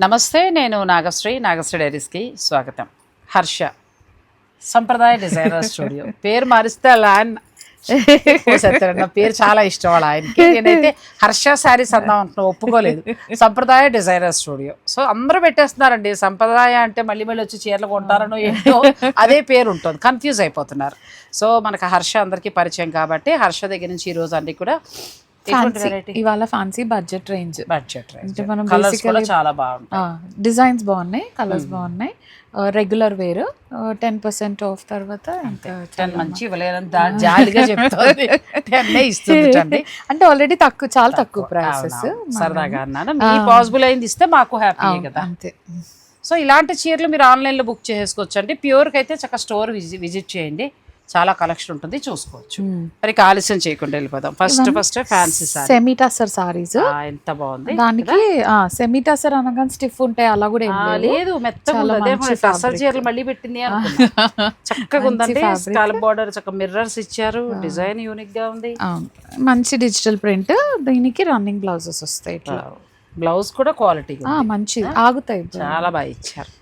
నమస్తే నేను నాగశ్రీ నాగశ్రీ డైరీస్కి స్వాగతం. హర్ష సంప్రదాయ డిజైనర్ స్టూడియో. పేరు మారిస్తే అలా ఆయన పేరు చాలా ఇష్టం వాళ్ళ ఆయనకి. నేనైతే హర్ష శారీస్ అందాం అంటున్నా ఒప్పుకోలేదు. సంప్రదాయ డిజైనర్ స్టూడియో. సో అందరూ పెట్టేస్తున్నారండి. సంప్రదాయ అంటే మళ్ళీ మళ్ళీ వచ్చి చీరలు కొంటారనో ఏంటో అదే పేరు ఉంటుంది. కన్ఫ్యూజ్ అయిపోతున్నారు. సో మనకు హర్ష అందరికీ పరిచయం కాబట్టి హర్ష దగ్గర నుంచి ఈరోజు అన్నీ అన్ని కూడా ఫ్యాన్సీ ఇవాళ ఫ్యాన్సీ బడ్జెట్ రేంజ్ బడ్జెట్ అంటే మనం కలర్స్ కూడా చాలా బాగుంటాయి. డిజైన్స్ బాగున్నాయి కలర్స్ బాగున్నాయి. Regular wear ten percent off తర్వాత టెన్ మంచి ఇవ్వలేదని జాలిగా చెప్తుంది. ఇస్తుంది అంటే ఆల్రెడీ తక్కువ చాలా తక్కువ. ప్రైసెస్ సరదాగా అన్నాను. మీ పాసిబుల్ అయింది ఇస్తే మాకు హ్యాపీ కదా. అంతే. సో ఇలాంటి చీరలు మీరు ఆన్లైన్లో బుక్ చేసుకోవచ్చు అండి ప్యూర్కి అయితే చక్కగా స్టోర్ విజిట్ చేయండి. చాలా కలెక్షన్ ఉంటుంది చూసుకోవచ్చు. మరి ఆలస్యం చేయకుండా వెళ్ళిపోదాం. ఫస్ట్ ఫస్ట్ ఫ్యాన్సీ సారీ సెమీటాసర్ సారీస్ ఎంత బాగుంది. దానికి సెమీటాసర్ అనగానే స్టిఫ్ ఉంటాయి అలా కూడా లేదు. మెత్తగా. చీరలు మళ్ళీ పెట్టింది. చక్కగా ఉందండి. స్కాలప్ బార్డర్ చక్కగా మిర్రర్స్ ఇచ్చారు. డిజైన్ యూనిక్గా ఉంది. మంచి డిజిటల్ ప్రింట్ దీనికి రన్నింగ్ బ్లౌజెస్ వస్తాయి ఇట్లా. బ్లౌజ్ కూడా క్వాలిటీ ఆ, మంచి ఆగుతాయి చాలా బాగా ఇచ్చారు.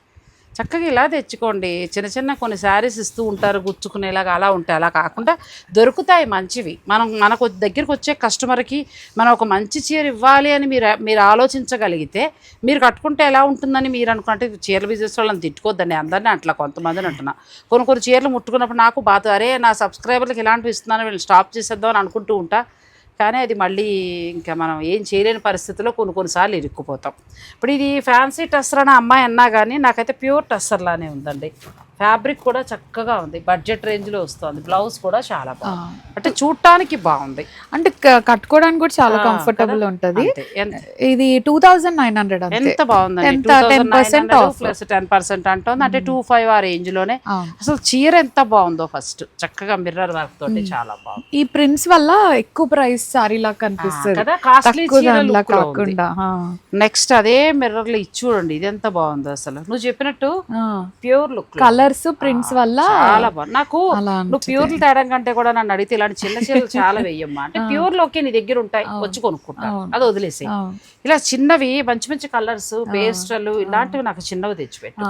చక్కగా ఇలా తెచ్చుకోండి. చిన్న చిన్న కొన్ని శారీస్ ఇస్తూ ఉంటారు గుచ్చుకునేలాగా అలా ఉంటాయి అలా కాకుండా దొరుకుతాయి మంచివి. మనం మనకు దగ్గరికి వచ్చే కస్టమర్కి మనం ఒక మంచి చీర ఇవ్వాలి అని మీరు మీరు ఆలోచించగలిగితే మీరు కట్టుకుంటే ఎలా ఉంటుందని మీరు అనుకుంటే చీరల బిజినెస్ వాళ్ళని తిట్టుకోద్దండి. అందరినీ అట్లా కొంతమందిని అంటున్నా. కొన్ని కొన్ని చీరలు ముట్టుకున్నప్పుడు నాకు బాధ అరే నా సబ్స్క్రైబర్లకు ఇలాంటివి ఇస్తున్నాను వీళ్ళు స్టాప్ చేసేద్దాం అని అనుకుంటూ ఉంటా. కానీ అది మళ్ళీ ఇంకా మనం ఏం చేయలేని పరిస్థితిలో కొన్ని కొన్నిసార్లు ఇరుక్కుపోతాం. ఇప్పుడు ఇది ఫ్యాన్సీ టస్సర్ అనే అమ్మాయి అన్నా కానీ నాకైతే ప్యూర్ టస్సర్ లానే ఉందండి. ఫ్యాబ్రిక్ కూడా చక్కగా ఉంది. బడ్జెట్ రేంజ్లో వస్తుంది. బ్లౌజ్ కూడా చాలా బాగుంది. అంటే చూడటానికి బాగుంది. అంటే కట్టుకోవడానికి కూడా చాలా కంఫర్టబుల్ ఉంటది. ఇది టూ థౌజండ్ నైన్ హండ్రెడ్ ఎంత బాగుందండి? ఎంత? 10% off. ప్లస్ టెన్ పర్సెంట్ అంటుంది. అంటే టూ ఫైవ్ ఆ రేంజ్లోనే. అసలు చీర ఎంత బాగుందో ఫస్ట్. చక్కగా మిర్రర్ వర్క్ తోటి చాలా బాగుంది. ఈ ప్రింట్స్ వల్ల ఎక్కువ ప్రైస్ సారీ లాగా కనిపిస్తుంది. కదా? కాస్ట్లీ లో. కాకుండా. నెక్స్ట్ అదే మిర్రర్లో ఇచ్చి చూడండి. ఇది ఎంత బాగుందో అసలు. నువ్వు చెప్పినట్టు. ప్యూర్ లుక్ కలర్స్ ప్రింట్స్ వల్ల చాలా బాగుంది. నాకు నువ్వు ప్యూర్ తేడం కంటే కూడా నన్ను అడిగితే ఇలాంటి చిన్న చీరలు చాలా వెయ్యమ్మా. అంటే ప్యూర్లోకి నీ దగ్గర ఉంటాయి వచ్చి కొనుక్కుంటా. అది వదిలేసి. ఇలా చిన్నవి మంచి మంచి కలర్స్ పేస్టల్ ఇలాంటివి నాకు చిన్నవి తెచ్చిపెట్టు.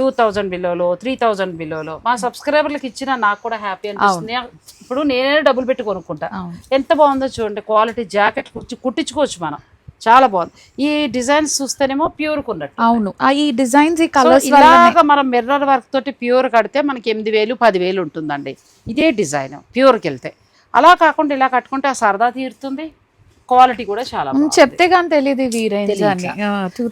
టూ థౌజండ్ బిలోలో త్రీ థౌజండ్ బిలోలో మా సబ్స్క్రైబర్లకు ఇచ్చిన నాకు కూడా హ్యాపీ అనిపిస్తుంది. ఇప్పుడు నేనే డబ్బులు పెట్టి కొనుక్కుంటా. ఎంత బాగుందో చూడండి క్వాలిటీ జాకెట్ కుట్టి కుట్టించుకోవచ్చు మనం. చాలా బాగుంది. ఈ డిజైన్స్ చూస్తేనేమో ప్యూర్ కొన్నట్టు అవును. ఈ డిజైన్స్ ఈ కలర్స్ ఇలాగ మనం మిర్రర్ వర్క్ తోటి ప్యూర్ కడితే మనకి ఎనిమిది వేలు పదివేలు ఉంటుందండి. ఇదే డిజైన్ ప్యూర్కి వెళ్తే. అలా కాకుండా ఇలా కట్టుకుంటే ఆ సరదా తీరుతుంది. క్వాలిటీ కూడా చాలా. చెప్తే కానీ తెలియదు ఇవి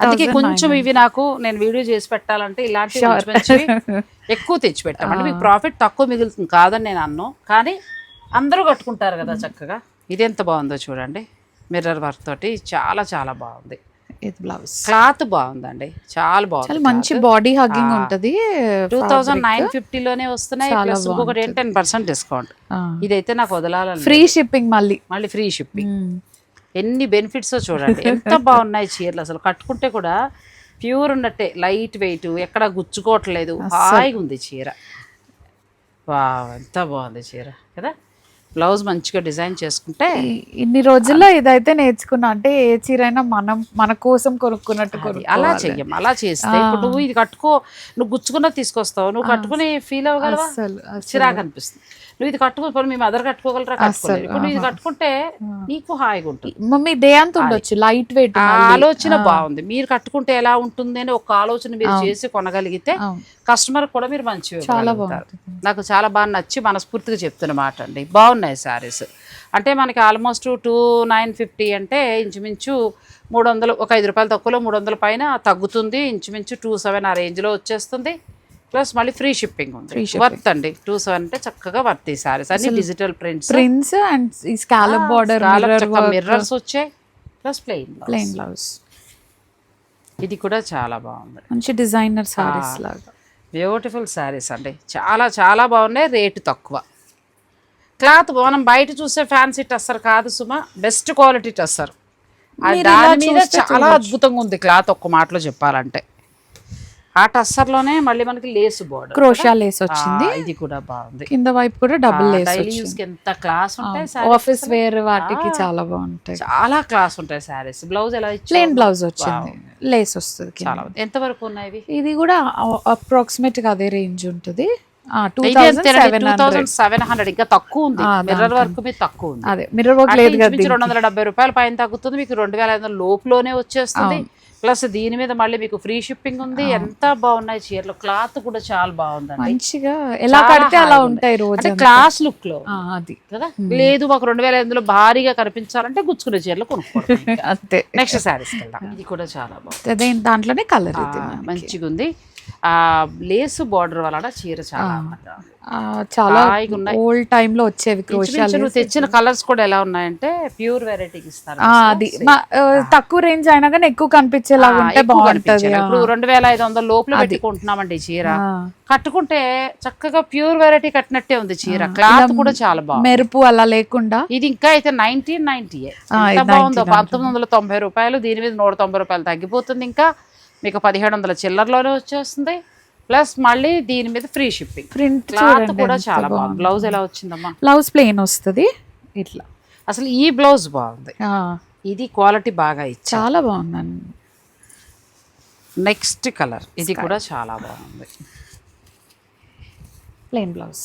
అందుకే కొంచెం ఇవి నాకు నేను వీడియో చేసి పెట్టాలంటే ఇలాంటి ఎక్కువ తెచ్చి పెట్టామంటే మీకు ప్రాఫిట్ తక్కువ మిగులుతుంది కాదని నేను అన్ను. కానీ అందరూ కట్టుకుంటారు కదా చక్కగా. ఇది ఎంత బాగుందో చూడంండి. మిర్రర్ వర్క్ తోటి చాలా చాలా బాగుంది. ఇది బ్లౌజ్. క్లాత్ బాగుందండి. చాలా చాలా బాగుంది మంచి బాడీ హగ్గింగ్ ఉంటది టూ థౌజండ్ నైన్ ఫిఫ్టీలోనే వస్తున్నాయి ప్లస్ ఇంకొకటి టెన్ పర్సెంట్ డిస్కౌంట్. ఇదైతే నాకు వదలాలని ఫ్రీ షిప్పింగ్ మళ్ళీ. మళ్ళీ ఫ్రీ షిప్పింగ్ ఎన్ని బెనిఫిట్స్ చూడండి. ఎంత బాగున్నాయి చీరలు అసలు. కట్టుకుంటే కూడా ప్యూర్ ఉన్నట్టే లైట్ వెయిట్ ఎక్కడ గుచ్చుకోవట్లేదు. హాయిగా ఉంది చీర. వా ఎంత బాగుంది చీర. కదా? బ్లౌజ్ మంచిగా డిజైన్ చేసుకుంటే ఇన్ని రోజుల్లో ఇదైతే నేర్చుకున్నా అంటే ఏ చీర అయినా మనం మన కోసం కొనుక్కున్నట్టు అలా చెయ్యం అలా చేస్తే ఇప్పుడు నువ్వు ఇది కట్టుకో నువ్వు గుచ్చుకున్న తీసుకొస్తావు నువ్వు కట్టుకుని ఫీల్ అవ్వగలవా? చిరాకు అనిపిస్తుంది నువ్వు ఇది కట్టుకో పోనీ మీ మదర్ కట్టుకోగలరా? కట్టుకోలేరు ఇప్పుడు నువ్వు ఇది కట్టుకుంటే నీకు హాయిగా ఉంటుంది. మమ్మీ డే అంత ఉండొచ్చు లైట్ వెయిట్ ఆలోచన బాగుంది. మీరు కట్టుకుంటే ఎలా ఉంటుంది అని ఒక ఆలోచన మీరు చేసి కొనగలిగితే కస్టమర్ కూడా మీరు మంచి చాలా నాకు చాలా బాగా నచ్చి మనస్ఫూర్తిగా చెప్తున్న మాట అండి. బాగున్నాయి శారీస్ అంటే మనకి ఆల్మోస్ట్ టూ నైన్ ఫిఫ్టీ అంటే ఇంచుమించు మూడు వందలు ఒక ఐదు రూపాయలు తక్కువలో మూడు వందల పైన తగ్గుతుంది. ఇంచుమించు టూ సెవెన్ ఆ రేంజ్లో వచ్చేస్తుంది. ప్లస్ మళ్ళీ ఫ్రీ షిప్పింగ్ ఉంది. వర్త్ అండి. టూ సెవెన్ అంటే చక్కగా వర్త్ ఈ శారీస్ అన్ని డిజిటల్ ప్రింట్స్ ప్రింట్స్ అండ్ ఈ స్కాలప్ బార్డర్ మిర్రర్స్ వచ్చాయి. ప్లస్ ప్లెయిన్ ప్లెయిన్ బ్లౌజ్ ఇది కూడా చాలా బాగుంది. మంచి డిజైనర్ సారీస్ లాగా. బ్యూటిఫుల్ శారీస్ అండి. చాలా చాలా బాగున్నాయి. రేటు తక్కువ. క్లాత్ మనం బయట చూసే ఫ్యాన్సీ టస్సర్ కాదు సుమా. బెస్ట్ క్వాలిటీ టస్సర్ దాని మీద చాలా అద్భుతంగా ఉంది క్లాత్ ఒక్క మాటలో చెప్పాలంటే. ఆ టస్సర్లోనే మళ్ళీ మనకి లేసు బోర్డర్ క్రోషా లేస్ వచ్చింది. ఇది కూడా బాగుంది. కింద వైపు కూడా డబుల్ లేస్ డైలీ యూస్కి ఎంత క్లాస్ ఉంటాయి ఆఫీస్ వేర్ వాటికి చాలా బాగుంటాయి. చాలా క్లాస్ ఉంటాయి సారీస్ బ్లౌజ్ ఎలా ఇచ్చారు ప్లేన్ బ్లౌజ్ వచ్చింది. లేస్ వస్తుంది. చాలా బాగుంది. ఎంత వరకు ఉన్నాయి ఇది కూడా అప్రాక్సిమేట్గా అదే రేంజ్ ఉంటుంది. సెవెన్ 2700 ఇంకా తక్కువ ఉంది. మిర్రర్ వర్క్ మీద తక్కువ ఉంది. అదే. మిర్రర్ వర్క్ లేదు రెండు వందల డెబ్బై రూపాయల పైన తగ్గుతుంది. మీకు రెండు వేల ఐదు వందల లోపులోనే వచ్చేస్తుంది. ప్లస్ దీని మీద మళ్ళీ మీకు ఫ్రీ షిప్పింగ్ ఉంది. ఎంత బాగున్నాయి చీరలు. క్లాత్ కూడా చాలా బాగుందండి. మంచిగా ఎలా కడితే అలా ఉంటాయి రోజు క్లాస్ లుక్లో అది. కదా? లేదు మాకు రెండు వేల ఐదులో భారీగా కనిపించాలంటే గుచ్చుకునే చీరలు కొనుక్కోండి అంతే. నెక్స్ట్ వెళ్దాం ఇది కూడా చాలా బాగుంది. అదే దాంట్లోనే కలర్ మంచిగా ఉంది లేసు బార్డర్ వలన చీర చాలా చాలా. ఓల్డ్ టైమ్లో వచ్చేవి క్రోషా ఇంచుమించు నువ్వు తెచ్చిన కలర్స్ కూడా ఎలా ఉన్నాయంటే ప్యూర్ వెరైటీకి ఇస్తారు. అది తక్కువ రేంజ్ అయినా కానీ ఎక్కువ కనిపించేలాగా ఆ, ఉంటే బాగుంటది. కనిపించాలి. ఇప్పుడు రెండు వేల ఐదు వందల లోపల పెట్టుకుంటున్నామండి చీర. కట్టుకుంటే చక్కగా ప్యూర్ వెరైటీ కట్టినట్టే ఉంది చీర. క్లాత్ కూడా చాలా బాగుంది. మెరుపు అలా లేకుండా? ఇది ఇంకా అయితే నైన్టీన్ నైన్టీ బాగుందో. పంతొమ్మిది వందల తొంభై రూపాయలు దీని మీద నూట తొంభై రూపాయలు తగ్గిపోతుంది ఇంకా. మీకు పదిహేడు వందల చిల్లరలోనే వచ్చేస్తుంది. ప్లస్ మళ్ళీ దీని మీద ఫ్రీ షిప్పింగ్ ప్రింట్ క్లాత్ కూడా చాలా బాగుంది. బ్లౌజ్ ఎలా వచ్చిందమ్మా? బ్లౌజ్ ప్లెయిన్ వస్తుంది. ఇట్లా. అసలు ఈ బ్లౌజ్ బాగుంది. ఇది క్వాలిటీ బాగా ఇచ్చి చాలా బాగుందండి. నెక్స్ట్ కలర్ ఇది కూడా చాలా బాగుంది. ప్లెయిన్ బ్లౌజ్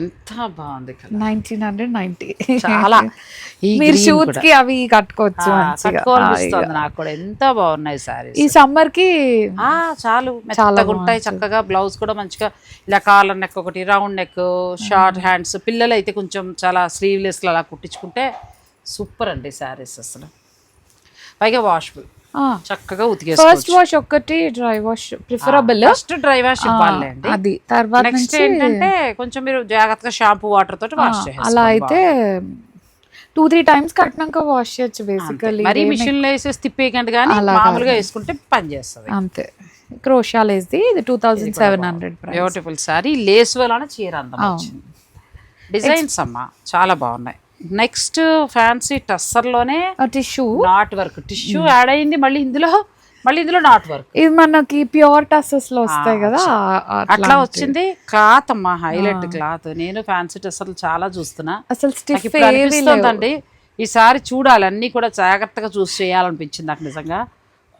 ఎంత బాగుంది నైన్టీన్ హండ్రెడ్ నైన్టీ. చాలా. మీరు షూట్. కి అవి కట్టుకోవచ్చు నాకు కూడా. ఎంత బాగున్నాయి సారీస్ ఈ సమ్మర్కి చాలు. మెత్తగా ఉంటాయి చక్కగా బ్లౌజ్ కూడా మంచిగా. ఇలా కాలర్ నెక్ ఒకటి రౌండ్ నెక్ షార్ట్ హ్యాండ్స్ పిల్లలు అయితే కొంచెం చాలా స్లీవ్లెస్ అలా కుట్టించుకుంటే సూపర్ అండి శారీస్ అసలు. పైగా వాషబుల్ చక్కగా ఫస్ట్ ఉతికేసుకోవచ్చు వాష్ ఒక్కటి dry wash preferable first dry wash ఇవ్వాలండి అది. తర్వాత నెక్స్ట్ ఏంటంటే కొంచెం మీరు జాగ్రత్తగా షాంపూ వాటర్ తోటి వాష్ అలా చేయాలి అయితే టూ త్రీ టైమ్స్ కట్టినాక వాష్ చేయొచ్చు బేసికలీ మరి మిషన్లో వేసేసి తిప్పేయకండి కానీ మామూలుగా వేసుకుంటే పని చేస్తుంది. అంతే. క్రోషా లేస్ది ఇది two thousand seven hundred beautiful sari lace వలన చీర అందం డిజైన్స్ అమ్మా చాలా బాగున్నాయి. Next fancy టస్సర్లోనే tissue? Knot work. Tissue add అయింది మళ్ళీ ఇందులో మళ్ళీ ఇందులో నాట్ వర్క్. ఇది మనకి ప్యూర్ టసెస్లో వస్తాయి కదా అట్లా. వచ్చింది. క్లాత్ అమ్మా హైలైట్ క్లాత్. నేను ఫ్యాన్సీ టస్సర్లు చాలా చూస్తున్నా. అసలు స్టిఫ్ అనిపిస్తుందండి ఈసారి చూడాలి అన్ని కూడా జాగ్రత్తగా చూసి చేయాలనిపించింది నాకు నిజంగా.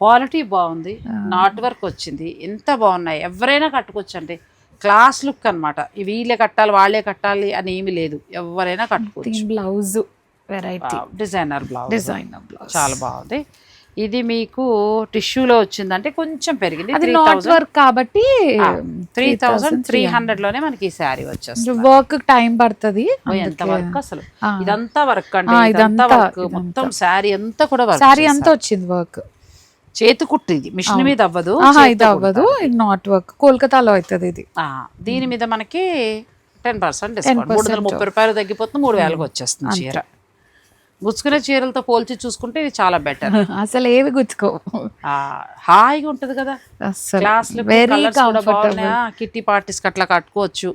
క్వాలిటీ బాగుంది నాట్ వర్క్ వచ్చింది ఎంత బాగున్నాయి? ఎవరైనా కట్టుకోవచ్చండి. క్లాస్ లుక్ అన్నమాట. ఇవి వీళ్ళే కట్టాలి వాళ్ళే కట్టాలి అని ఏమీ లేదు. ఎవరైనా కట్టుకోవచ్చు. Blouse variety designer blouse design blouse చాలా బాగుంది. ఇది మీకు టిష్యూలో వచ్చిందంటే కొంచెం పెరిగింది. అది త్రీ నాట్ థౌసండ్ వర్క్ కాబట్టి త్రీ థౌసండ్ త్రీ హండ్రెడ్లోనే మనకి ఈ శారీ వచ్చేస్తుంది. వర్క్ టైం పడుతుంది. ఎంత వర్క్ అసలు. ఇదంతా వర్క్ ఆ, ఇదంతా వర్క్ మొత్తం శారీ అంతా కూడా వర్క్ సారీ అంతా వచ్చింది వర్క్ చేతి కుట్టు ఇది. మిషన్ మీద అవ్వదు ఇది అవ్వదు. ఇది నాట్ వర్క్ కోల్కతాలో అవుతుంది ఇది. ఆ, దీని మీద మనకి టెన్ పర్సెంట్ డిస్కౌంట్ మూడు వందల ముప్పై రూపాయలు తగ్గిపోతుంది మూడు వేలకు వచ్చేస్తుంది చీర. గుచ్చుకునే చీరలతో పోల్చి చూసుకుంటే ఇది చాలా బెటర్ అసలు ఏవి గుచ్చుకో హాయిగా ఉంటది కదా. అసలు class very comfortable kitty parties అట్లా కట్టుకోవచ్చు.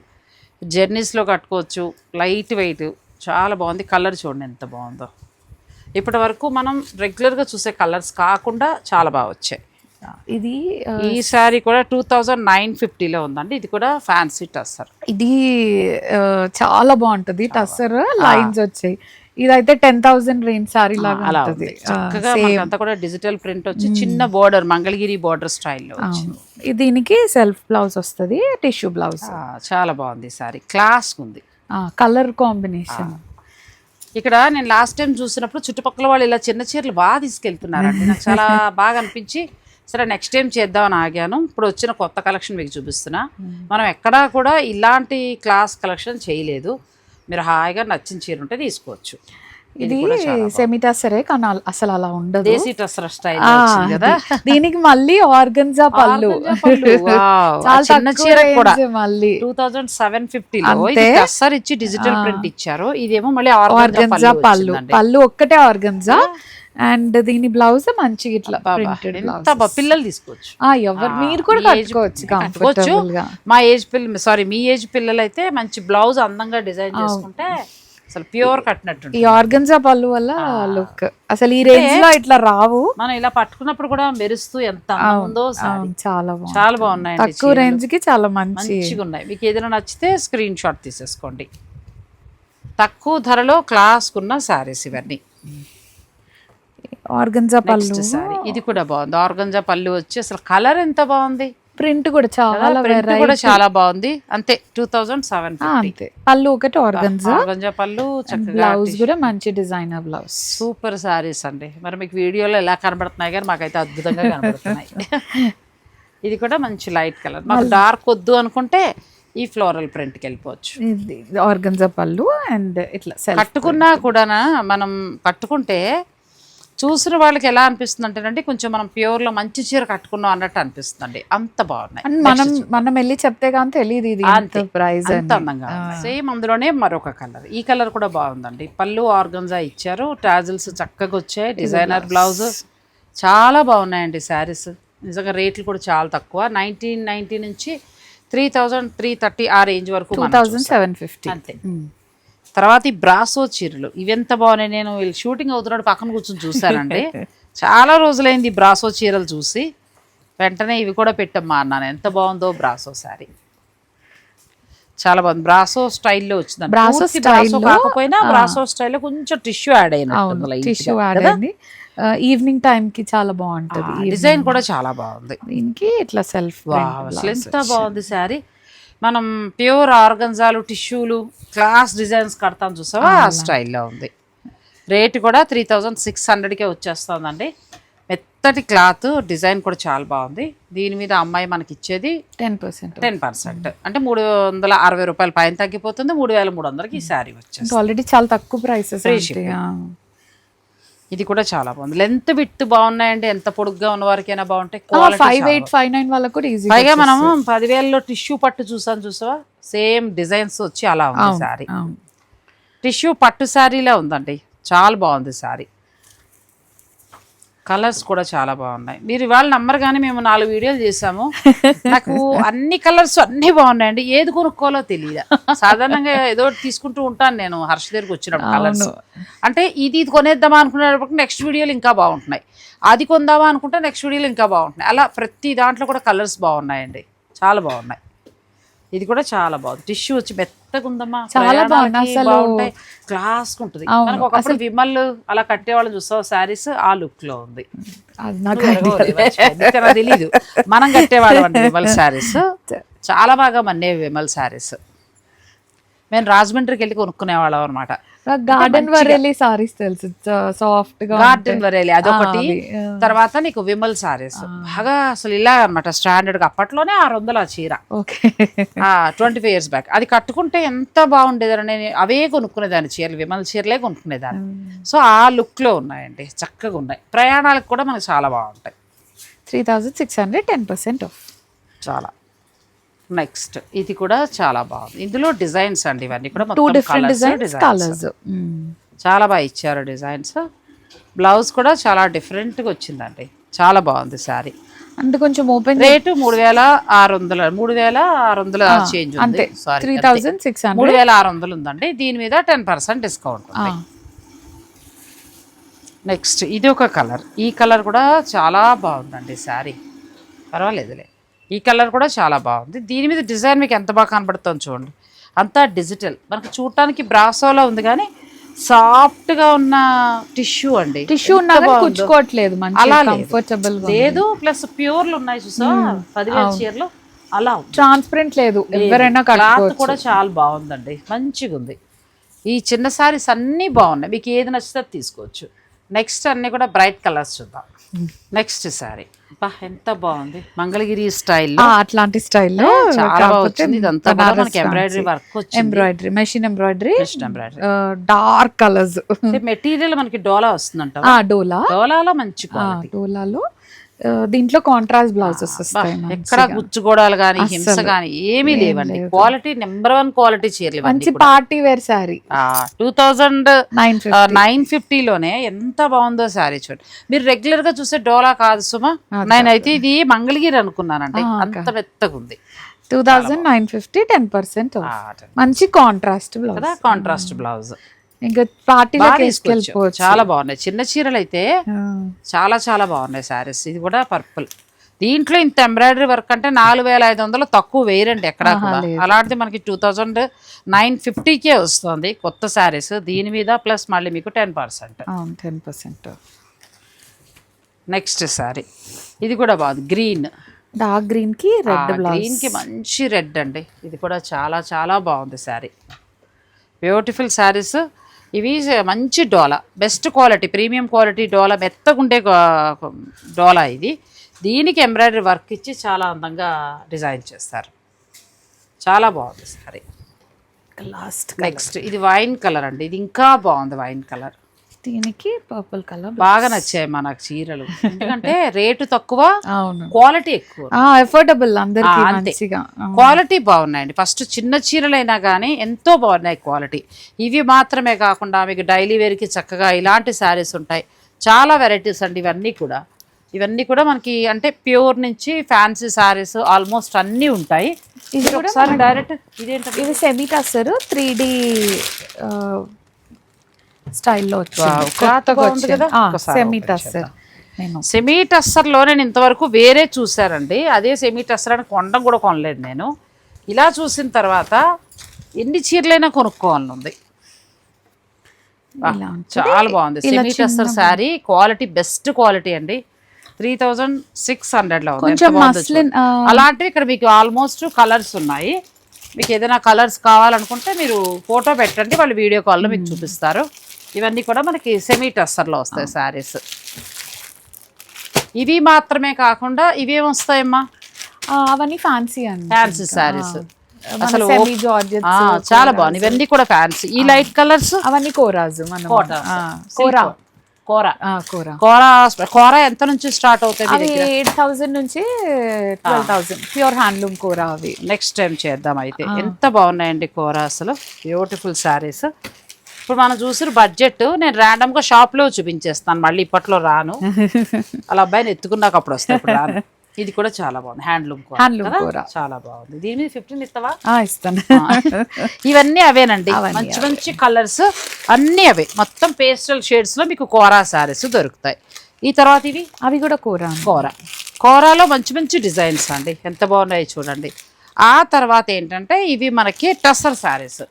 జర్నీస్లో కట్టుకోవచ్చు. లైట్ వెయిట్ చాలా బాగుంది. కలర్ చూడండి ఎంత బాగుందో. ఇప్పటి వరకు మనం రెగ్యులర్గా చూసే కలర్స్ కాకుండా చాలా బాగా వచ్చాయి. ఇది ఈ సారీ కూడా టూ థౌజండ్ నైన్ ఫిఫ్టీలో ఉందండి. ఇది కూడా ఫ్యాన్సీ టస్సర్ ఇది చాలా బాగుంటది. టస్సర్ లైన్స్ వచ్చాయి. ఇదైతే టెన్ థౌసండ్ రేంజ్ సారీ లాగా అలా చక్కగా మనకంతా కూడా డిజిటల్ ప్రింట్ వచ్చి చిన్న బోర్డర్ మంగళగిరి బోర్డర్ స్టైల్లో దీనికి సెల్ఫ్ బ్లౌజ్ వస్తుంది టిష్యూ బ్లౌజ్ చాలా బాగుంది సారీ క్లాస్ ఉంది. కలర్ కాంబినేషన్ ఇక్కడ నేను లాస్ట్ టైం చూసినప్పుడు చుట్టుపక్కల వాళ్ళు ఇలా చిన్న చీరలు బాగా తీసుకెళ్తున్నారండి. నాకు చాలా బాగా అనిపించి సరే నెక్స్ట్ టైం చేద్దామని ఆగాను. ఇప్పుడు వచ్చిన కొత్త కలెక్షన్ మీకు చూపిస్తున్నా. మనం ఎక్కడా కూడా ఇలాంటి క్లాస్ కలెక్షన్ చేయలేదు. మీరు హాయిగా నచ్చిన చీర ఉంటే తీసుకోవచ్చు. ఇది సెమీ టస్సరే కానీ అసలు అలా ఉండదు. కదా. దీనికి మళ్ళీ ఆర్గన్జా పళ్ళు. చాలా చీర కూడా. మళ్ళీ. టూ థౌజండ్ సెవెన్ ఫిఫ్టీలో ఇది టస్సర్ ఇచ్చి డిజిటల్ ప్రింట్ ఇచ్చారు. ఇదేమో మళ్ళీ ఆర్గన్జా పళ్ళు పళ్ళు. ఒక్కటే ఆర్గన్జా. అండ్ దీని బ్లౌజ్ మంచిగా ఇట్లా పిల్లలు తీసుకోవచ్చు. ఎవరు మీరు కూడా కట్టుకోవచ్చు మా ఏజ్ పిల్ల సారీ మీ ఏజ్ పిల్లలు అయితే మంచి బ్లౌజ్ అందంగా డిజైన్ చేసుకుంటే అసలు ప్యూర్ కట్టినట్టు ఈ ఆర్గన్జా పళ్ళు వల్ల లుక్. అసలు ఈ రేంజ్లో ఇట్లా రావు. మనం ఇలా పట్టుకున్నప్పుడు కూడా మెరుస్తూ ఎంత ఉందో చాలా బాగుంది చాలా బాగున్నాయండి తక్కువ రేంజ్కి చాలా మంచి. మంచిగా ఉన్నాయి మీకు ఏదైనా నచ్చితే స్క్రీన్ షాట్ తీసేసుకోండి. తక్కువ ధరలో క్లాస్కున్న శారీస్ ఇవన్నీ. ఆర్గన్జా పళ్ళు ఇది కూడా బాగుంది. ఆర్గంజా పళ్ళు వచ్చి అసలు కలర్ ఎంత బాగుంది? ప్రింట్ కూడా చాలా ప్రింట్ కూడా చాలా బాగుంది. అంతే టూ థౌజండ్ సెవెన్ అంతే. పళ్ళు ఒకటి ఆర్గన్జా ఆర్గంజా పళ్ళు చక్కగా బ్లౌజ్ కూడా మంచి డిజైనర్ బ్లౌజ్. సూపర్ శారీస్ అండి. మరి మీకు వీడియోలో ఎలా కనబడుతున్నాయి కానీ మాకైతే అద్భుతంగా కనబడుతున్నాయి. ఇది కూడా మంచి లైట్ కలర్ మాకు డార్క్ వద్దు అనుకుంటే ఈ ఫ్లోరల్ ప్రింట్కి వెళ్ళిపోవచ్చు. ఇది ఆర్గన్జా పళ్ళు అండ్ ఇట్లా కట్టుకున్నా కూడా మనం కట్టుకుంటే చూసిన వాళ్ళకి ఎలా అనిపిస్తుంది అంటేనండి కొంచెం మనం ప్యూర్లో మంచి చీర కట్టుకున్నాం అన్నట్టు అనిపిస్తుంది అంత బాగున్నాయి. మనం మనం వెళ్ళి చెప్తే కానీ తెలియదు ఇది ఎంత ప్రైస్ అంత అందంగా. సేమ్ అందులోనే మరొక కలర్ ఈ కలర్ కూడా బాగుందండి. పళ్ళు ఆర్గన్జా ఇచ్చారు. టాజిల్స్ చక్కగా వచ్చాయి. డిజైనర్ బ్లౌజ్ చాలా బాగున్నాయండి శారీస్ నిజంగా రేట్లు కూడా చాలా తక్కువ. నైన్టీన్ నైన్టీ నుంచి త్రీ థౌజండ్ త్రీ థర్టీ ఆ రేంజ్ వరకు టూ థౌజండ్ సెవెన్ ఫిఫ్టీ అంతే. తర్వాత ఈ బ్రాసో చీరలు ఇవెంత బాగున్నాయి? నేను వీళ్ళు షూటింగ్ అవుతున్నాడు పక్కన కూర్చొని చూశానండి. చాలా రోజులైంది ఈ బ్రాసో చీరలు చూసి. వెంటనే ఇవి కూడా పెట్టమ్మా అన్నాను. ఎంత బాగుందో బ్రాసో శారీ. చాలా బాగుంది. బ్రాసో స్టైల్లో వచ్చింది బ్రాసో స్టైల్లో, కాకపోయినా బ్రాసో స్టైల్లో కొంచెం టిష్యూ యాడ్ అయినట్టు టిష్యూ యాడ్ అయింది. ఈవినింగ్ టైం కి చాలా బాగుంటది. డిజైన్ కూడా చాలా బాగుంది. దీనికి ఇట్లా సెల్ఫ్ ఎంత బాగుంది శారీ. మనం ప్యూర్ ఆర్గన్జాలు టిష్యూలు క్లాస్ డిజైన్స్ కడతాం చూసావా? ఆ స్టైల్లో ఉంది. రేట్ కూడా త్రీ థౌజండ్ సిక్స్ హండ్రెడ్కే వచ్చేస్తుందండి. మెత్తటి క్లాత్ డిజైన్ కూడా చాలా బాగుంది. దీని మీద అమ్మాయి మనకి ఇచ్చేది టెన్ పర్సెంట్ టెన్ పర్సెంట్. అంటే మూడు వందల అరవై రూపాయల పైన తగ్గిపోతుంది మూడు వేల మూడు వందలకి ఈ శారీ వచ్చేస్తుంది. ఆల్రెడీ చాలా తక్కువ ప్రైసెస్ ఇది కూడా చాలా బాగుంది. లెంత్ విత్ బాగున్నాయండి. ఎంత పొడుగ్గా ఉన్న వారికైనా బాగుంటాయి. ఫైవ్ ఎయిట్ ఫైవ్ నైన్ వాళ్ళకి కూడా ఈజీ పైగా మనం పదివేలలో టిష్యూ పట్టు చూసాను చూసావా? సేమ్ డిజైన్స్ వచ్చి అలా ఉంది శారీ టిష్యూ పట్టు శారీలా ఉందండి. చాలా బాగుంది శారీ కలర్స్ కూడా చాలా బాగున్నాయి. మీరు ఇవాళ కానీ మేము నాలుగు వీడియోలు చేసాము. నాకు అన్ని కలర్స్ అన్నీ బాగున్నాయండి. ఏది కొనుక్కోవాలో తెలియదు సాధారణంగా ఏదో తీసుకుంటూ ఉంటాను నేను. హర్ష దగ్గరికి వచ్చినప్పుడు కలర్స్. అంటే ఇది ఇది కొనేద్దామా అనుకునేటప్పుడు నెక్స్ట్ వీడియోలు ఇంకా బాగుంటున్నాయి. అది కొందామా అనుకుంటే నెక్స్ట్ వీడియోలు ఇంకా బాగుంటున్నాయి. అలా ప్రతి దాంట్లో కూడా కలర్స్ బాగున్నాయండి. చాలా బాగున్నాయి. ఇది కూడా చాలా బాగుంది. టిష్యూ వచ్చి మెత్తగా ఉందమ్మా చాలా బాగుంది అసలు. క్లాస్ ఉంటుంది. మనకు ఒకప్పుడు విమల్ అలా కట్టేవాళ్ళని చూస్తావు శారీస్? ఆ లుక్లో ఉంది నాకు తెలీదు. మనం కట్టేవాళ్ళం అండి విమల్ శారీస్. చాలా బాగా మన్నే విమల్ శారీస్. మేము రాజమండ్రికి వెళ్ళి కొనుక్కునేవాళ్ళం అనమాట గార్డెన్ వరేలి సారీస్ తెలుసు. సాఫ్ట్గా గార్డెన్ వరేలి అదొకటి. తర్వాత నీకు విమల్ సారీస్ బాగా అసలు ఇలా అనమాట స్టాండర్డ్గా. అప్పట్లోనే ఆరు వందలు ఆ చీర. Okay. Twenty five years back అది కట్టుకుంటే ఎంత బాగుండేదని నేను అవే కొనుక్కునేదాన్ని చీరలు విమల్ చీరలే కొనుక్కునేదాన్ని. సో ఆ లుక్లో ఉన్నాయండి చక్కగా ఉన్నాయి. ప్రయాణాలకు కూడా మనకు చాలా బాగుంటాయి. Three thousand six hundred ten percent off చాలా. నెక్స్ట్. ఇది కూడా చాలా బాగుంది. ఇందులో డిజైన్స్ అండి ఇవన్నీ కూడా టూ డిఫరెంట్ డిజైన్స్. కలర్స్ చాలా బాగా ఇచ్చారు డిజైన్స్. బ్లౌజ్ కూడా చాలా డిఫరెంట్గా వచ్చిందండి. చాలా బాగుంది శారీ. అంటే కొంచెం ఓపెన్ రేటు మూడు వేల ఆరు వందల మూడు వేల ఆరు వందల చేంజ్ ఉంది. అంతే. సారీ త్రీ థౌజండ్ సిక్స్ మూడు వేల ఆరు వందలు ఉందండి. దీని మీద టెన్ పర్సెంట్ డిస్కౌంట్ నెక్స్ట్ ఇది ఒక కలర్. ఈ కలర్ కూడా చాలా బాగుందండి శారీ. పర్వాలేదులే. ఈ కలర్ కూడా చాలా బాగుంది. దీని మీద డిజైన్ మీకు ఎంత బాగా కనబడుతుందో చూడండి. అంతా డిజిటల్. మనకు చూడటానికి బ్రాసోలో ఉంది కానీ సాఫ్ట్గా ఉన్న టిష్యూ అండి. టిష్యూ ఉన్నా కుచ్చుకోవట్లేదు అలా లేదు. కంఫర్టబుల్ లేదు ప్లస్ ప్యూర్లు ఉన్నాయి చూసా పదివేల చీరలు. అలా. ట్రాన్స్పరెంట్ లేదు. ఎవరైనా క్లాత్ కూడా చాలా బాగుందండి. మంచిగా ఉంది. ఈ చిన్న సారీస్ అన్నీ బాగున్నాయి. మీకు ఏది నచ్చితే తీసుకోవచ్చు. నెక్స్ట్ అన్నీ కూడా బ్రైట్ కలర్స్ చూద్దాం. నెక్స్ట్ సారీ బా ఎంత బాగుంది. మంగళగిరి స్టైల్లో అట్లాంటి స్టైల్లో చాలా బాగా వచ్చింది. ఇదంతా కూడా మనకి ఎంబ్రాయిడరీ వర్క్ వచ్చింది. Embroidery machine embroidery embroidery dark colours material మనకి డోలా వస్తుందంట డోలా. డోలాలో మంచి. డోలాలో దీంట్లో కాంట్రాస్ట్ బ్లౌజెస్ వస్తాయి ఎక్కడ గుచ్చుగోడాలు కానీ హింస కానీ ఏమీ లేవండి. క్వాలిటీ నెంబర్ వన్ క్వాలిటీ చీరలు మంచి party wear sari two thousand nine nine ఫిఫ్టీలోనే ఎంత బాగుందో శారీ చూడండి. మీరు రెగ్యులర్గా చూసే డోలా కాదు సుమా. నేనైతే ఇది మంగళగిరి అనుకున్నానండి. అంత మెత్తగా ఉంది two thousand nine fifty ten percent మంచి కాంట్రాస్ట్ బ్లౌజ్ కాంట్రాస్ట్ బ్లౌజ్ ఇంకా తీసుకెళ్ళిపోవచ్చు చాలా బాగున్నాయి. చిన్న చీరలు అయితే చాలా చాలా బాగున్నాయి శారీస్. ఇది కూడా పర్పుల్. దీంట్లో ఇంత ఎంబ్రాయిడరీ వర్క్ అంటే నాలుగు వేల ఐదు వందలు తక్కువ వేయరండి ఎక్కడా కూడా. అలాంటిది మనకి టూ థౌజండ్ నైన్ ఫిఫ్టీకే వస్తుంది కొత్త శారీస్. దీని మీద ప్లస్ మళ్ళీ మీకు ten percent. Ten percent. Next sari. ఇది కూడా బాగుంది. గ్రీన్. డార్క్ గ్రీన్కి రెడ్ బ్లౌజ్. గ్రీన్కి మంచి రెడ్ అండి. ఇది కూడా చాలా చాలా బాగుంది శారీ. బ్యూటిఫుల్ శారీస్. ఇవి మంచి డోలా. బెస్ట్ క్వాలిటీ ప్రీమియం క్వాలిటీ డోలా మెత్తగుండే గో- డోలా ఇది. దీనికి ఎంబ్రాయిడరీ వర్క్ ఇచ్చి చాలా అందంగా డిజైన్ చేస్తారు. చాలా బాగుంది శారీ లాస్ట్ నెక్స్ట్ ఇది వైన్ కలర్ అండి. ఇది ఇంకా బాగుంది వైన్ కలర్. దీనికి పర్పుల్ కలర్ బాగా నచ్చాయి మనకు చీరలు. ఎందుకంటే రేటు తక్కువ క్వాలిటీ ఎక్కువ. ఎఫోర్డబుల్ అందరికి క్వాలిటీ బాగున్నాయండి. ఫస్ట్ చిన్న చీరలైనా కానీ ఎంతో బాగున్నాయి క్వాలిటీ ఇవి మాత్రమే కాకుండా మీకు డైలీ వేర్కి చక్కగా ఇలాంటి శారీస్ ఉంటాయి. చాలా వెరైటీస్ అండి ఇవన్నీ కూడా. ఇవన్నీ కూడా మనకి అంటే ప్యూర్ నుంచి ఫ్యాన్సీ శారీస్ ఆల్మోస్ట్ అన్నీ ఉంటాయి. ఇది ఒకసారి డైరెక్ట్ ఇదేంటంటే ఇది సెమీ టసర్ త్రీ డి స్టైల్లో వచ్చింది. సెమీ టసర్ నేను సెమీ టస్సర్లో నేను ఇంతవరకు వేరే చూశారండి అదే సెమీ టస్సర్ అని కొనడం కూడా కొనలేదు నేను. ఇలా చూసిన తర్వాత ఎన్ని చీరలైనా కొనుక్కోవాలని ఉంది. చాలా బాగుంది. Semi tussar sari quality best quality అండి. త్రీ థౌజండ్ సిక్స్ హండ్రెడ్లో. అలాంటివి ఇక్కడ మీకు ఆల్మోస్ట్ కలర్స్ ఉన్నాయి. మీకు ఏదైనా కలర్స్ కావాలనుకుంటే మీరు ఫోటో పెట్టండి. వాళ్ళు వీడియో కాల్లో మీకు చూపిస్తారు. ఇవన్నీ కూడా మనకి సెమీ టస్సర్లో వస్తాయి శారీస్ ఇవి మాత్రమే కాకుండా ఇవేం వస్తాయమ్మా? అవన్నీ ఫ్యాన్సీ అండి. ఫ్యాన్సీ శారీస్ అసలు చాలా బాగుంది ఇవన్నీ కూడా ఫ్యాన్సీ ఈ లైట్ కలర్స్ అవన్నీ కోరాజు మనం. కోరా కోరా కోరా కోరా కోరా ఎంత నుంచి స్టార్ట్ అవుతాయి అవి ఎయిట్ థౌసండ్ నుంచి twelve thousand pure handloom kora అవి. నెక్స్ట్ టైం చేద్దాం అయితే. ఎంత బాగున్నాయండి కూర అసలు. బ్యూటిఫుల్ శారీస్ ఇప్పుడు మనం చూసిన బడ్జెట్ నేను random గా షాప్లో చూపించేస్తాను. మళ్ళీ ఇప్పట్లో రాను. అలా అబ్బాయిని ఎత్తుకున్నాక అప్పుడు ఇప్పుడు రాను. ఇది కూడా చాలా బాగుంది. హ్యాండ్లూమ్ కూర? కూర. చాలా బాగుంది. దీని మీద ఫిఫ్టీన్ ఇస్తావా? ఇస్తాను. ఇవన్నీ అవేనండి. మంచి మంచి కలర్స్ అన్నీ అవే. మొత్తం పేస్టల్ షేడ్స్లో మీకు కోరా శారీస్ దొరుకుతాయి. ఈ తర్వాత ఇవి? అవి కూడా కోరా కూర. కూరలో మంచి మంచి డిజైన్స్ అండి. ఎంత బాగున్నాయి చూడండి. ఆ తర్వాత ఏంటంటే ఇవి మనకి tussar saris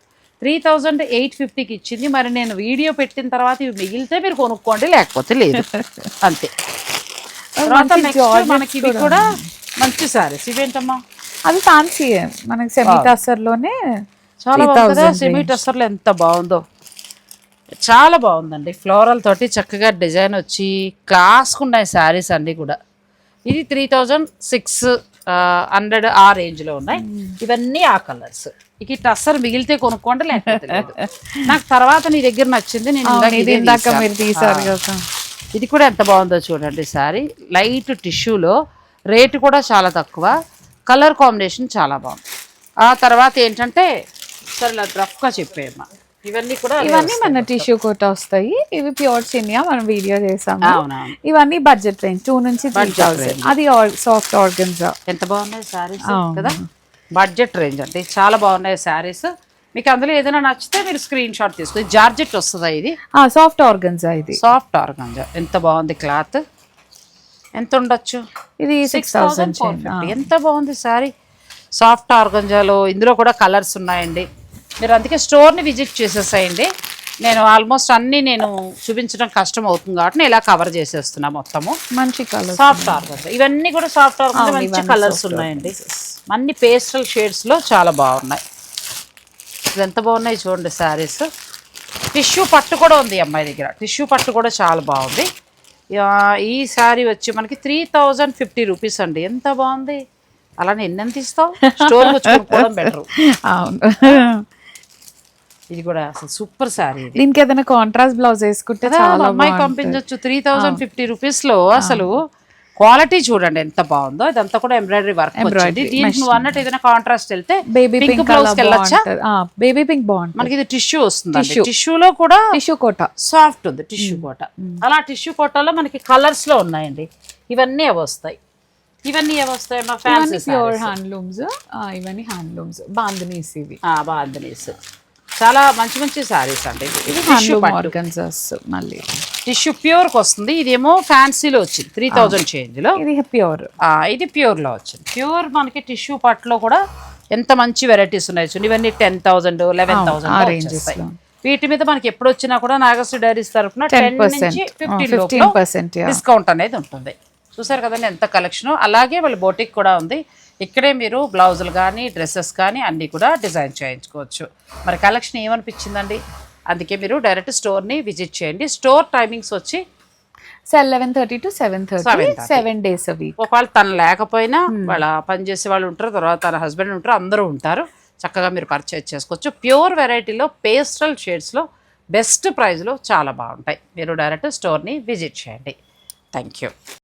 three thousand eight ఫిఫ్టీకి ఇచ్చింది. మరి నేను వీడియో పెట్టిన తర్వాత ఇవి మిగిలితే మీరు కొనుక్కోండి లేకపోతే లేదు. అంతే. తర్వాత మనకి ఇవి కూడా మంచి శారీస్ ఇవేంటమ్మా అవి ఫ్యాన్సీ మనకి సెమీ టసర్లోనే చాలా బాగుంది సెమీ టస్సర్లో ఎంత బాగుందో. చాలా బాగుందండి. ఫ్లోరల్ తోటి చక్కగా డిజైన్ వచ్చి కాసుకున్నాయి శారీస్ అన్నీ కూడా. ఇది త్రీ థౌజండ్ సిక్స్ హండ్రెడ్ ఆ రేంజ్లో ఉన్నాయి. ఇవన్నీ ఆ కలర్స్ ఇక ఈ టస్సర్ మిగిలితే కొనుక్కోండి లేకపోతే లేదు నాకు తర్వాత నీ దగ్గర నచ్చింది నేను తీసారు. కదా. ఇది కూడా ఎంత బాగుందో చూడండి సారీ లైట్ టిష్యూలో రేటు కూడా చాలా తక్కువ. కలర్ కాంబినేషన్ చాలా బాగుంది. ఆ తర్వాత ఏంటంటే సరే రఫ్గా చెప్పేయమ్మా. ఇవన్నీ కూడా ఇవన్నీ. మన టిష్యూ కోట వస్తాయి. ఇవి ప్యూర్ చినియా మనం వీడియో చేసాము. ఇవన్నీ బడ్జెట్ రేంజ్ టూ నుంచి త్రీ థౌసండ్ అది సాఫ్ట్ ఆర్గన్జా ఎంత బాగున్నాయి శారీస్ కదా? బడ్జెట్ రేంజ్ అంటే చాలా బాగున్నాయి శారీస్ మీకు అందులో ఏదైనా నచ్చితే మీరు స్క్రీన్ షాట్ తీసుకుని జార్జెట్ వస్తుందా ఇది? సాఫ్ట్ ఆర్గన్జా ఇది. సాఫ్ట్ ఆర్గంజా ఎంత బాగుంది క్లాత్ ఎంత ఉండొచ్చు? ఇది సిక్స్ థౌసండ్ ఎంత బాగుంది సారీ సాఫ్ట్ ఆర్గంజాలో ఇందులో కూడా కలర్స్ ఉన్నాయండి. మీరు అందుకే స్టోర్ని విజిట్ చేసేసేయండి. నేను ఆల్మోస్ట్ అన్నీ నేను చూపించడం కష్టం అవుతుంది కాబట్టి నేను ఇలా కవర్ చేసేస్తున్నా మొత్తము. మంచి కలర్ సాఫ్ట్ ఆర్గంజా ఇవన్నీ కూడా సాఫ్ట్ ఆర్గంజా మంచి కలర్స్ ఉన్నాయండి. అన్ని పేస్టల్ షేడ్స్లో చాలా బాగున్నాయి. ఎంత బాగున్నాయి చూడండి శారీస్ టిష్యూ పట్టు కూడా ఉంది అమ్మాయి దగ్గర. టిష్యూ పట్టు కూడా చాలా బాగుంది. ఈ శారీ వచ్చి మనకి త్రీ థౌజండ్ ఫిఫ్టీ రూపీస్ అండి. ఎంత బాగుంది? అలానే ఎన్నెంత ఇస్తావు? స్టోర్ వచ్చుకోవడం బెటర్ అవును. ఇది కూడా అసలు సూపర్ ఇది. దీనికి ఏదైనా కాంట్రాస్ట్ బ్లౌజ్ వేసుకుంటే అమ్మాయికి పంపించవచ్చు త్రీ థౌజండ్ ఫిఫ్టీ రూపీస్లో అసలు క్వాలిటీ చూడండి ఎంత బాగుందో. ఇదంతా కూడా ఎంబ్రాయిడరీ వర్క్ నువ్వు అన్నట్టు ఏదైనా కాంట్రాస్ట్ వెళ్తే బేబీ పింక్ బ్లౌజ్ వెళ్ళొచ్చా? బేబీ పింక్ బాగుంటుంది. మనకి ఇది టిష్యూ వస్తుంది టిష్యూలో కూడా టిష్యూ కోట. సాఫ్ట్ ఉంది టిష్యూ కోట. అలా టిష్యూ కోటలో మనకి కలర్స్లో ఉన్నాయండి. ఇవన్నీ అవి వస్తాయి. ఇవన్నీ ఏవి వస్తాయి మా ఫ్యాన్సీ ప్యూర్ హ్యాండ్లూమ్స్ ఇవన్నీ హ్యాండ్లూమ్స్ బాంధనీస్ ఇవి. బాంధనీస్. చాలా మంచి మంచి శారీస్ అండి. ఇది టిష్యూ మళ్ళీ. టిష్యూ ప్యూర్కి వస్తుంది. ఇదేమో ఫ్యాన్సీలో వచ్చింది. త్రీ థౌజండ్ చేంజ్లో ఇది ప్యూర్ ఇది ప్యూర్లో వచ్చింది. ప్యూర్ మనకి టిష్యూ పట్టులో కూడా ఎంత మంచి వెరైటీస్ ఉన్నాయి చూడండి. ఇవన్నీ టెన్ థౌసండ్ లెవెన్ థౌసండ్లో. వీటి మీద మనకి ఎప్పుడు వచ్చినా కూడా నాగశ్రీ డైరీస్ తరఫున టెన్ నుంచి ఫిఫ్టీన్ డిస్కౌంట్ అనేది ఉంటుంది. చూసారు కదండి ఎంత కలెక్షన్ అలాగే వాళ్ళ బోటిక్ కూడా ఉంది. ఇక్కడే మీరు బ్లౌజులు కానీ డ్రెస్సెస్ కానీ అన్నీ కూడా డిజైన్ చేయించుకోవచ్చు. మరి కలెక్షన్ ఏమనిపించిందండి? అందుకే మీరు డైరెక్ట్ స్టోర్ని విజిట్ చేయండి. స్టోర్ టైమింగ్స్ వచ్చి sir eleven thirty to seven thirty 7:30. Seven days a week ఒకవేళ తను లేకపోయినా వాళ్ళ పని చేసే వాళ్ళు ఉంటారు తర్వాత తన హస్బెండ్ ఉంటారు అందరూ ఉంటారు. చక్కగా మీరు పర్చేజ్ చేసుకోవచ్చు. ప్యూర్ వెరైటీలో పేస్టల్ షేడ్స్లో బెస్ట్ ప్రైస్లో చాలా బాగుంటాయి. మీరు డైరెక్ట్ స్టోర్ని విజిట్ చేయండి. Thank you